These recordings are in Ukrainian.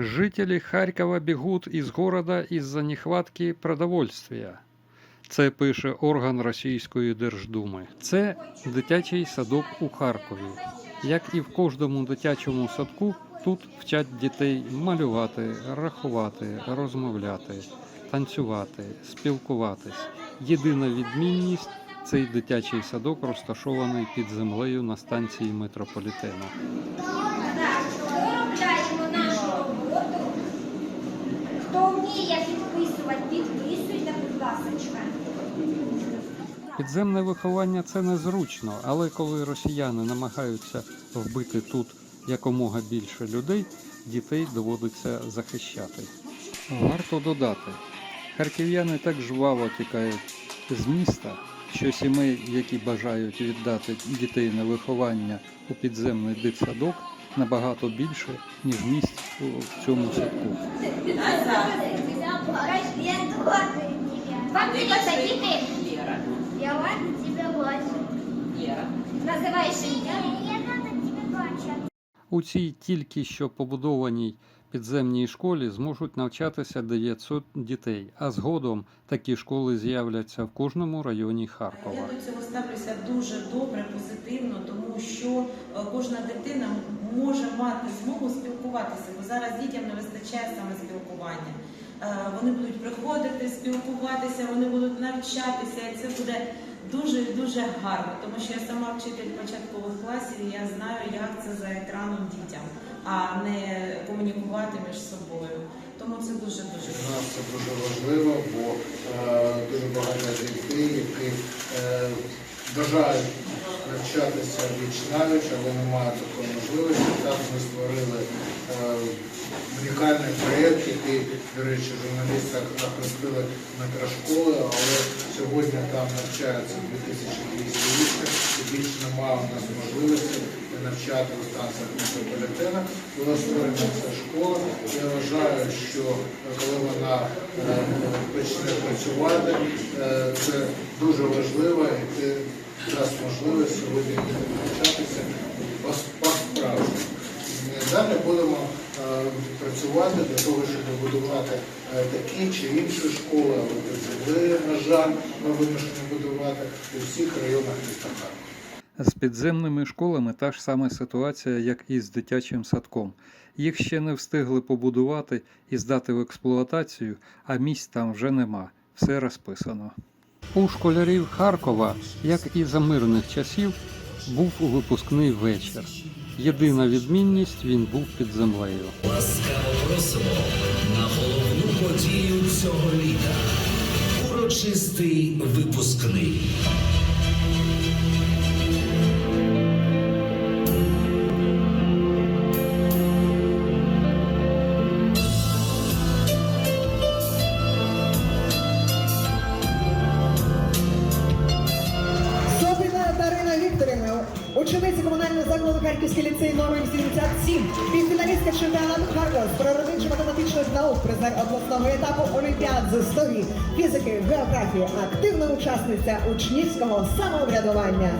Жители Харькова бегут из города из-за нехватки продовольствия. Це пише орган Російської Держдуми. Це дитячий садок у Харкові. Як і в кожному дитячому садку, тут вчать дітей малювати, рахувати, розмовляти, танцювати, спілкуватись. Єдина відмінність цей дитячий садок розташований під землею на станції метрополітена. Доробляємо. Хто вміє підписувати, підписуйте, будь ласка. Підземне виховання це незручно, але коли росіяни намагаються вбити тут якомога більше людей, дітей доводиться захищати. Варто додати, харків'яни так жваво тікають з міста, що сімей, які бажають віддати дітей на виховання у підземний дитсадок, набагато більше, ніж місць у цьому садку. Я ладно тебе бачу. Називаєш ім'я. Я рада тебе бачити. У цій тільки що побудованій підземній школі зможуть навчатися 900 дітей, а згодом такі школи з'являться в кожному районі Харкова. Я до цього ставлюся дуже добре, позитивно, тому що е, кожна дитина може мати змогу спілкуватися, бо зараз дітям не вистачає саме спілкування. Е, Вони будуть приходити, спілкуватися, вони будуть навчатися, і це буде дуже і дуже гарно, тому що я сама вчитель початкових класів, і я знаю, як це за екраном дітям, а не комунікувати між собою. Тому це дуже дуже Для нас це дуже важливо, бо е, дуже багато дітей, які е, бажають навчатися віч навіч, але не мають такої можливості. Так ми створили е, унікальний проєкт, який, до речі, журналісти охрестили метрошколи, але сьогодні там навчається 2200 учнів, і більше немає у нас можливості навчати у станціях метрополітена. Була створена ця школа. Я вважаю, що коли вона е, почне працювати, е, це дуже важливо і це дасть можливість сьогодні навчатися по- по-справжньому. Далі будемо е, працювати для того, щоб такі чи інші школи, але без землі, на жаль, ми вимушені будувати у всіх районах міста Харкова. З підземними школами та ж сама ситуація, як і з дитячим садком. Їх ще не встигли побудувати і здати в експлуатацію, а місць там вже нема. Все розписано. У школярів Харкова, як і за мирних часів, був випускний вечір. Єдина відмінність він був під землею. Ласкаво просимо на головну подію цього літа. Урочистий випускний. Учениця комунального закладу Харківський ліцей номер 87, півфіналістка чемпіонату Харкова з природничо-математичних наук, призер обласного етапу Олімпіад з історії, фізики, географії, активна учасниця учнівського самоврядування.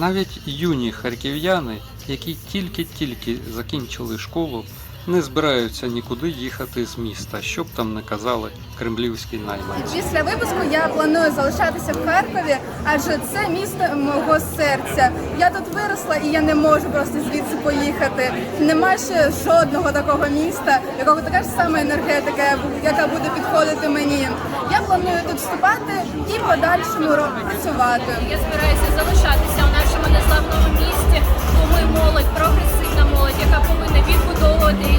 Навіть юні харків'яни, які тільки-тільки закінчили школу, не збираються нікуди їхати з міста, щоб там не казали кремлівські найманці. Після випуску я планую залишатися в Харкові, адже це місто мого серця. Я тут виросла і я не можу просто звідси поїхати. Нема ще жодного такого міста, якого така ж сама енергетика, яка буде підходити мені. Я планую тут вступати і подальшому працювати. Я збираюся залишатися у нашому незламному місті, бо ми молодь прогресивна молодь, яка повинна відбудовувати